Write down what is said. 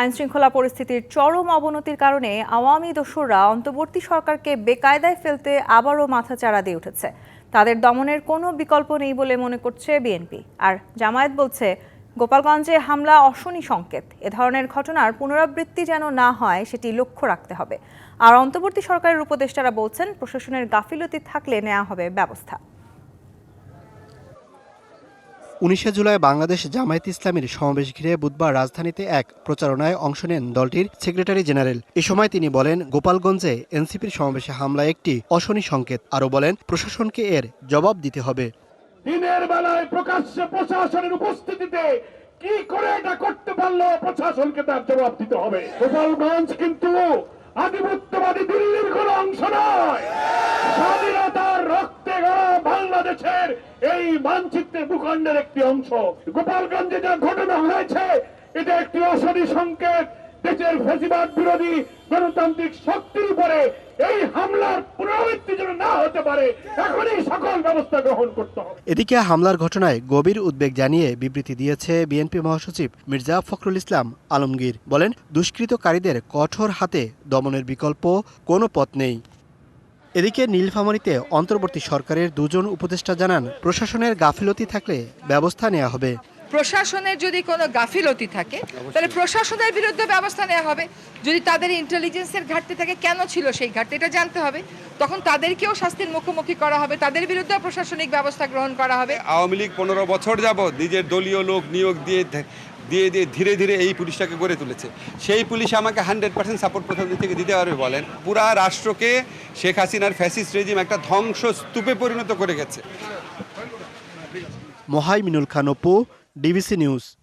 আইনশৃঙ্খলা পরিস্থিতির চরম অবনতির কারণে আওয়ামী দোসররা অন্তর্বর্তী সরকারকে বেকায়দায় ফেলতে আবারও মাথাচাড়া দিয়ে উঠেছে। তাদের দমনের কোনো বিকল্প নেই বলে মনে করছে বিএনপি। আর জামায়াত বলছে, গোপালগঞ্জে হামলা অশনি সংকেত। এ ধরনের ঘটনার পুনরাবৃত্তি যেন না হয়, সেটি লক্ষ্য রাখতে হবে। আর অন্তর্বর্তী সরকারের উপদেষ্টারা বলছেন, প্রশাসনের গাফিলতি থাকলে নেওয়া হবে ব্যবস্থা। উনিশে জুলাই বাংলাদেশ জামায়াত ইসলামীর সমাবেশ ঘিরে বুধবার রাজধানীতে এক প্রচারণায় অংশ নেন দলটির সেক্রেটারি জেনারেল। এ সময় তিনি বলেন, গোপালগঞ্জে এনসিপির সমাবেশে হামলা একটি অশনি সংকেত। আরও বলেন, প্রশাসনকে এর জবাব দিতে হবে। দিনের বেলায় প্রকাশ্যে প্রশাসনের উপস্থিতিতে কি করে এটা করতে পারল প্রশাসনকে তার জবাব দিতে হবে। গোপালগঞ্জ কিন্তু আধিপত্যবাদী দিল্লির অংশ নয়। বাংলাদেশের এই মানচিত্রের ভূখণ্ডের একটি অংশ। গোপালগঞ্জে যা ঘটনা হয়েছে, এটা একটি অশনি সংকেত। দেশের ফেসিবাদ বিরোধী গণতান্ত্রিক শক্তির উপরে এই হামলার পুনরাবৃত্তি যেন না হতে পারে এখনই সকল ব্যবস্থা গ্রহণ করতে হবে। এদিকে হামলার ঘটনায় গভীর উদ্বেগ জানিয়ে বিবৃতি দিয়েছে বিএনপি মহাসচিব মির্জা ফখরুল ইসলাম আলমগীর। বলেন, দুষ্কৃতকারীদের কঠোর হাতে দমনের বিকল্প কোনো পথ নেই। এদিকে নীলফামারীতে অন্তর্বর্তী সরকারের দুজন উপদেষ্টা জানান প্রশাসনের গাফিলতি থাকলে ব্যবস্থা নেওয়া হবে। প্রশাসনের যদি কোনো গাফিলতি থাকে তাহলে প্রশাসনের বিরুদ্ধে ব্যবস্থা নেওয়া হবে। যদি তাদের ইন্টেলিজেন্সের ঘাটতি থাকে কেন ছিল সেই ঘাটতি এটা জানতে হবে। তখন তাদেরকেও শাস্তির মুখোমুখি করা হবে তাদের বিরুদ্ধে প্রশাসনিক ব্যবস্থা গ্রহণ করা হবে। আওয়ামী লীগ পনেরো বছর যাবৎ নিজের দলীয় লোক নিয়োগ দিয়ে দিয়ে দিয়ে ধীরে ধীরে এই পুলিশটাকে গড়ে তুলেছে। সেই পুলিশ আমাকে হান্ড্রেড পার্সেন্ট সাপোর্ট প্রথম দিক থেকে দিতে পারবে বলেন। পুরা রাষ্ট্রকে শেখ হাসিনার ফ্যাসিস্ট রেজিম একটা ধ্বংস স্তূপে পরিণত করে গেছে। Mahaiminul Khan Apu DBC news.